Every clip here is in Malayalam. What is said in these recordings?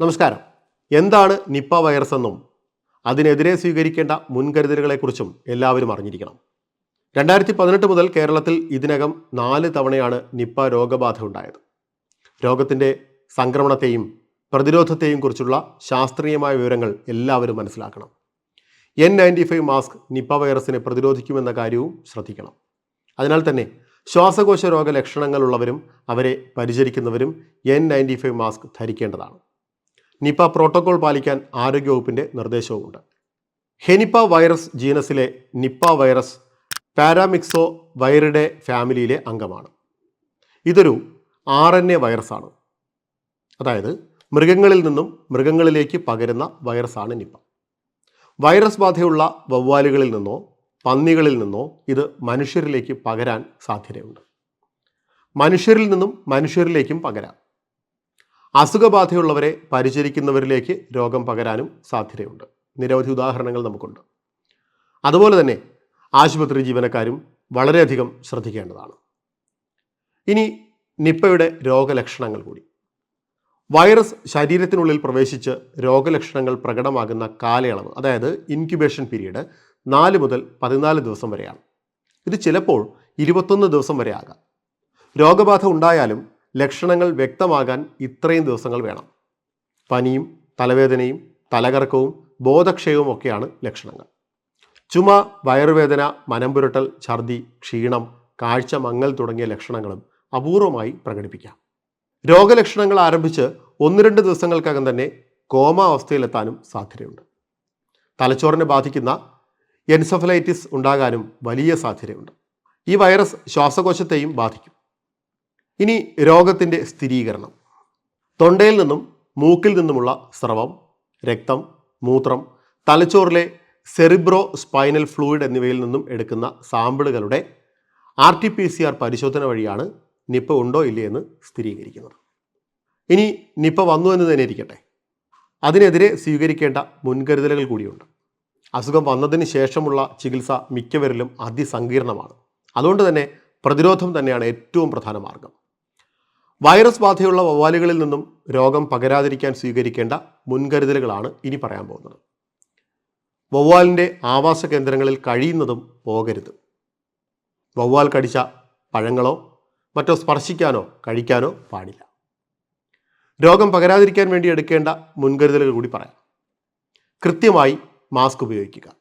നമസ്കാരം. എന്താണ് നിപ്പ വൈറസ് എന്നും അതിനെതിരെ സ്വീകരിക്കേണ്ട മുൻകരുതലുകളെക്കുറിച്ചും എല്ലാവരും അറിഞ്ഞിരിക്കണം. രണ്ടായിരത്തി പതിനെട്ട് മുതൽ കേരളത്തിൽ ഇതിനകം നാല് തവണയാണ് നിപ്പ രോഗബാധ ഉണ്ടായത്. രോഗത്തിന്റെ സംക്രമണത്തെയും പ്രതിരോധത്തെയും കുറിച്ചുള്ള ശാസ്ത്രീയമായ വിവരങ്ങൾ എല്ലാവരും മനസ്സിലാക്കണം. N ninety five mask Nipah വൈറസിനെ പ്രതിരോധിക്കുമെന്ന കാര്യവും ശ്രദ്ധിക്കണം. അതിനാൽ തന്നെ ശ്വാസകോശ രോഗ ലക്ഷണങ്ങളുള്ളവരും അവരെ പരിചരിക്കുന്നവരും എൻ നയന്റി ഫൈവ് മാസ്ക് ധരിക്കേണ്ടതാണ്. നിപ പ്രോട്ടോകോൾ പാലിക്കാൻ ആരോഗ്യവകുപ്പിന്റെ നിർദ്ദേശവുമുണ്ട്. ഹെനിപ്പ വൈറസ് ജീനസിലെ നിപ്പ വൈറസ് പാരാമിക്സോ വൈറിഡെ ഫാമിലിയിലെ അംഗമാണ്. ഇതൊരു ആർ എൻ എ വൈറസാണ്. അതായത് മൃഗങ്ങളിൽ നിന്നും മൃഗങ്ങളിലേക്ക് പകരുന്ന വൈറസാണ് നിപ്പ വൈറസ് ബാധയുള്ള വവ്വാലുകളിൽ നിന്നോ പന്നികളിൽ നിന്നോ ഇത് മനുഷ്യരിലേക്ക് പകരാൻ സാധ്യതയുണ്ട്. മനുഷ്യരിൽ നിന്നും മനുഷ്യരിലേക്കും പകരാം. അസുഖബാധയുള്ളവരെ പരിചരിക്കുന്നവരിലേക്ക് രോഗം പകരാനും സാധ്യതയുണ്ട്. നിരവധി ഉദാഹരണങ്ങൾ നമുക്കുണ്ട്. അതുപോലെ തന്നെ ആശുപത്രി ജീവനക്കാരും വളരെയധികം ശ്രദ്ധിക്കേണ്ടതാണ്. ഇനി നിപ്പയുടെ രോഗലക്ഷണങ്ങൾ കൂടി. വൈറസ് ശരീരത്തിനുള്ളിൽ പ്രവേശിച്ച് രോഗലക്ഷണങ്ങൾ പ്രകടമാകുന്ന കാലയളവ് അതായത് ഇൻക്യുബേഷൻ പീരീഡ് നാല് മുതൽ പതിനാല് ദിവസം വരെയാണ്. ഇത് ചിലപ്പോൾ ഇരുപത്തൊന്ന് ദിവസം വരെ ആകാം. രോഗബാധ ഉണ്ടായാലും ലക്ഷണങ്ങൾ വ്യക്തമാകാൻ ഇത്രയും ദിവസങ്ങൾ വേണം. പനിയും തലവേദനയും തലകറക്കവും ബോധക്ഷയവും ഒക്കെയാണ് ലക്ഷണങ്ങൾ. ചുമ വയറുവേദന മനംപുരട്ടൽ ഛർദി ക്ഷീണം കാഴ്ച മങ്ങൽ തുടങ്ങിയ ലക്ഷണങ്ങളും അപൂർവമായി പ്രകടിപ്പിക്കാം. രോഗലക്ഷണങ്ങൾ ആരംഭിച്ച് ഒന്ന് രണ്ട് ദിവസങ്ങൾക്കകം തന്നെ കോമ അവസ്ഥയിലെത്താനും സാധ്യതയുണ്ട്. തലച്ചോറിനെ ബാധിക്കുന്ന എൻസഫലൈറ്റിസ് ഉണ്ടാകാനും വലിയ സാധ്യതയുണ്ട്. ഈ വൈറസ് ശ്വാസകോശത്തെയും ബാധിക്കും. ഇനി രോഗത്തിന്റെ സ്ഥിരീകരണം. തൊണ്ടയിൽ നിന്നും മൂക്കിൽ നിന്നുമുള്ള സ്രവം രക്തം മൂത്രം തലച്ചോറിലെ സെറിബ്രോ സ്പൈനൽ ഫ്ലൂയിഡ് എന്നിവയിൽ നിന്നും എടുക്കുന്ന സാമ്പിളുകളുടെ R T P C R പരിശോധന വഴിയാണ് നിപ്പ ഉണ്ടോ ഇല്ലേ എന്ന് സ്ഥിരീകരിക്കുന്നത്. ഇനി നിപ്പ വന്നു എന്ന് തന്നെ ഇരിക്കട്ടെ. അതിനെതിരെ സ്വീകരിക്കേണ്ട മുൻകരുതലുകൾ കൂടിയുണ്ട്. അസുഖം വന്നതിന് ശേഷമുള്ള ചികിത്സ മിക്കവരിലും അതിസങ്കീർണമാണ്. അതുകൊണ്ട് തന്നെ പ്രതിരോധം തന്നെയാണ് ഏറ്റവും പ്രധാന മാർഗം. വൈറസ് ബാധയുള്ള വവ്വാലുകളിൽ നിന്നും രോഗം പകരാതിരിക്കാൻ സ്വീകരിക്കേണ്ട മുൻകരുതലുകളാണ് ഇനി പറയാൻ പോകുന്നത്. വവ്വാലിന്റെ ആവാസ കേന്ദ്രങ്ങളിൽ കഴിയുന്നതും പോകരുത്. വവ്വാൽ കടിച്ച പഴങ്ങളോ മറ്റോ സ്പർശിക്കാനോ കഴിക്കാനോ പാടില്ല. രോഗം പകരാതിരിക്കാൻ വേണ്ടി എടുക്കേണ്ട മുൻകരുതലുകൾ കൂടി പറയാം. കൃത്യമായി മാസ്ക് ഉപയോഗിക്കുക.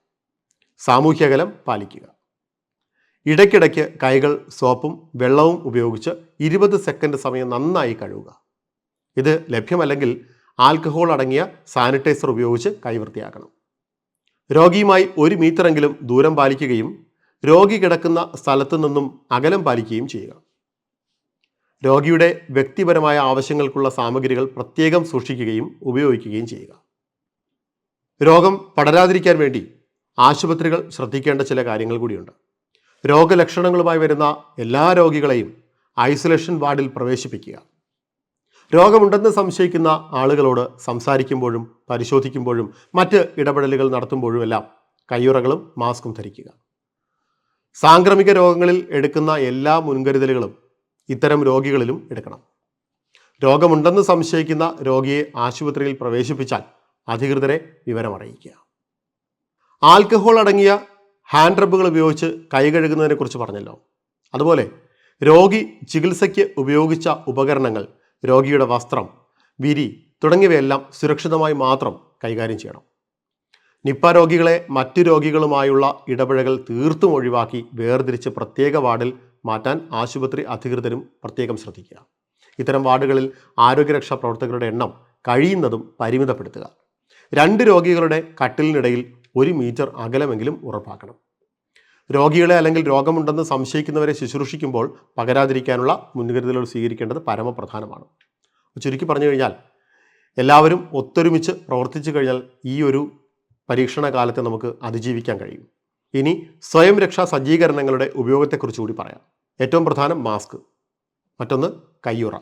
സാമൂഹ്യകലം പാലിക്കുക. ഇടയ്ക്കിടയ്ക്ക് കൈകൾ സോപ്പും വെള്ളവും ഉപയോഗിച്ച് ഇരുപത് സെക്കൻഡ് സമയം നന്നായി കഴുകുക. ഇത് ലഭ്യമല്ലെങ്കിൽ ആൽക്കഹോൾ അടങ്ങിയ സാനിറ്റൈസർ ഉപയോഗിച്ച് കൈ വൃത്തിയാക്കണം രോഗിയുമായി ഒരു മീറ്ററെങ്കിലും ദൂരം പാലിക്കുകയും രോഗി കിടക്കുന്ന സ്ഥലത്തു നിന്നും അകലം പാലിക്കുകയും ചെയ്യുക. രോഗിയുടെ വ്യക്തിപരമായ ആവശ്യങ്ങൾക്കുള്ള സാമഗ്രികൾ പ്രത്യേകം സൂക്ഷിക്കുകയും ഉപയോഗിക്കുകയും ചെയ്യുക. രോഗം പടരാതിരിക്കാൻ വേണ്ടി ആശുപത്രികൾ ശ്രദ്ധിക്കേണ്ട ചില കാര്യങ്ങൾ കൂടിയുണ്ട്. രോഗലക്ഷണങ്ങളുമായി വരുന്ന എല്ലാ രോഗികളെയും ഐസൊലേഷൻ വാർഡിൽ പ്രവേശിപ്പിക്കുക. രോഗമുണ്ടെന്ന് സംശയിക്കുന്ന ആളുകളോട് സംസാരിക്കുമ്പോഴും പരിശോധിക്കുമ്പോഴും മറ്റ് ഇടപെടലുകൾ നടത്തുമ്പോഴുമെല്ലാം കയ്യുറകളും മാസ്കും ധരിക്കുക. സാംക്രമിക രോഗങ്ങളിൽ എടുക്കുന്ന എല്ലാ മുൻകരുതലുകളും ഇത്തരം രോഗികളിലും എടുക്കണം. രോഗമുണ്ടെന്ന് സംശയിക്കുന്ന രോഗിയെ ആശുപത്രിയിൽ പ്രവേശിപ്പിച്ചാൽ അധികൃതരെ വിവരമറിയിക്കുക. ആൽക്കഹോൾ അടങ്ങിയ ഹാൻഡ് റബ്ബുകൾ ഉപയോഗിച്ച് കൈ കഴുകുന്നതിനെ കുറിച്ച് പറഞ്ഞല്ലോ. അതുപോലെ രോഗി ചികിത്സയ്ക്ക് ഉപയോഗിച്ച ഉപകരണങ്ങൾ രോഗിയുടെ വസ്ത്രം വിരി തുടങ്ങിയവയെല്ലാം സുരക്ഷിതമായി മാത്രം കൈകാര്യം ചെയ്യണം. നിപ്പ രോഗികളെ മറ്റു രോഗികളുമായുള്ള ഇടപഴകൽ തീർത്തും ഒഴിവാക്കി വേർതിരിച്ച് പ്രത്യേക വാർഡിൽ മാറ്റാൻ ആശുപത്രി അധികൃതരും പ്രത്യേകം ശ്രദ്ധിക്കുക. ഇത്തരം വാർഡുകളിൽ ആരോഗ്യരക്ഷാ പ്രവർത്തകരുടെ എണ്ണം കഴിയുന്നതും പരിമിതപ്പെടുത്തുക. രണ്ട് രോഗികളുടെ കട്ടിലിനിടയിൽ ഒരു മീറ്റർ അകലമെങ്കിലും ഉറപ്പാക്കണം. രോഗികളെ അല്ലെങ്കിൽ രോഗമുണ്ടെന്ന് സംശയിക്കുന്നവരെ ശുശ്രൂഷിക്കുമ്പോൾ പകരാതിരിക്കാനുള്ള മുൻകരുതലുകൾ സ്വീകരിക്കേണ്ടത് പരമപ്രധാനമാണ്. ചുരുക്കി പറഞ്ഞു കഴിഞ്ഞാൽ എല്ലാവരും ഒത്തൊരുമിച്ച് പ്രവർത്തിച്ചു കഴിഞ്ഞാൽ ഈ ഒരു പരീക്ഷണ കാലത്തെ നമുക്ക് അതിജീവിക്കാൻ കഴിയും. ഇനി സ്വയം രക്ഷാ സജ്ജീകരണങ്ങളുടെ ഉപയോഗത്തെക്കുറിച്ച് കൂടി പറയാം. ഏറ്റവും പ്രധാനം മാസ്ക് മറ്റൊന്ന് കയ്യുറ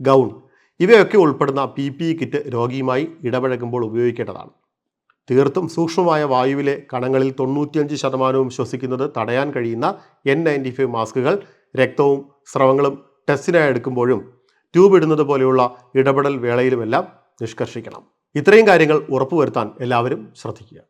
ഗൗൺ. ഇവയൊക്കെ ഉൾപ്പെടുന്ന പി കിറ്റ് രോഗിയുമായി ഇടപഴകുമ്പോൾ ഉപയോഗിക്കേണ്ടതാണ്. തീർത്തും സൂക്ഷ്മമായ വായുവിലെ കണങ്ങളിൽ തൊണ്ണൂറ്റിയഞ്ച് ശതമാനവും ശ്വസിക്കുന്നത് തടയാൻ കഴിയുന്ന എൻ നയന്റി ഫൈവ് മാസ്കുകൾ രക്തവും സ്രവങ്ങളും ടെസ്റ്റിനായി എടുക്കുമ്പോഴും ട്യൂബ് ഇടുന്നത് പോലെയുള്ള ഇടപെടൽ വേളയിലുമെല്ലാം നിഷ്കർഷിക്കണം. ഇത്രയും കാര്യങ്ങൾ ഉറപ്പുവരുത്താൻ എല്ലാവരും ശ്രദ്ധിക്കുക.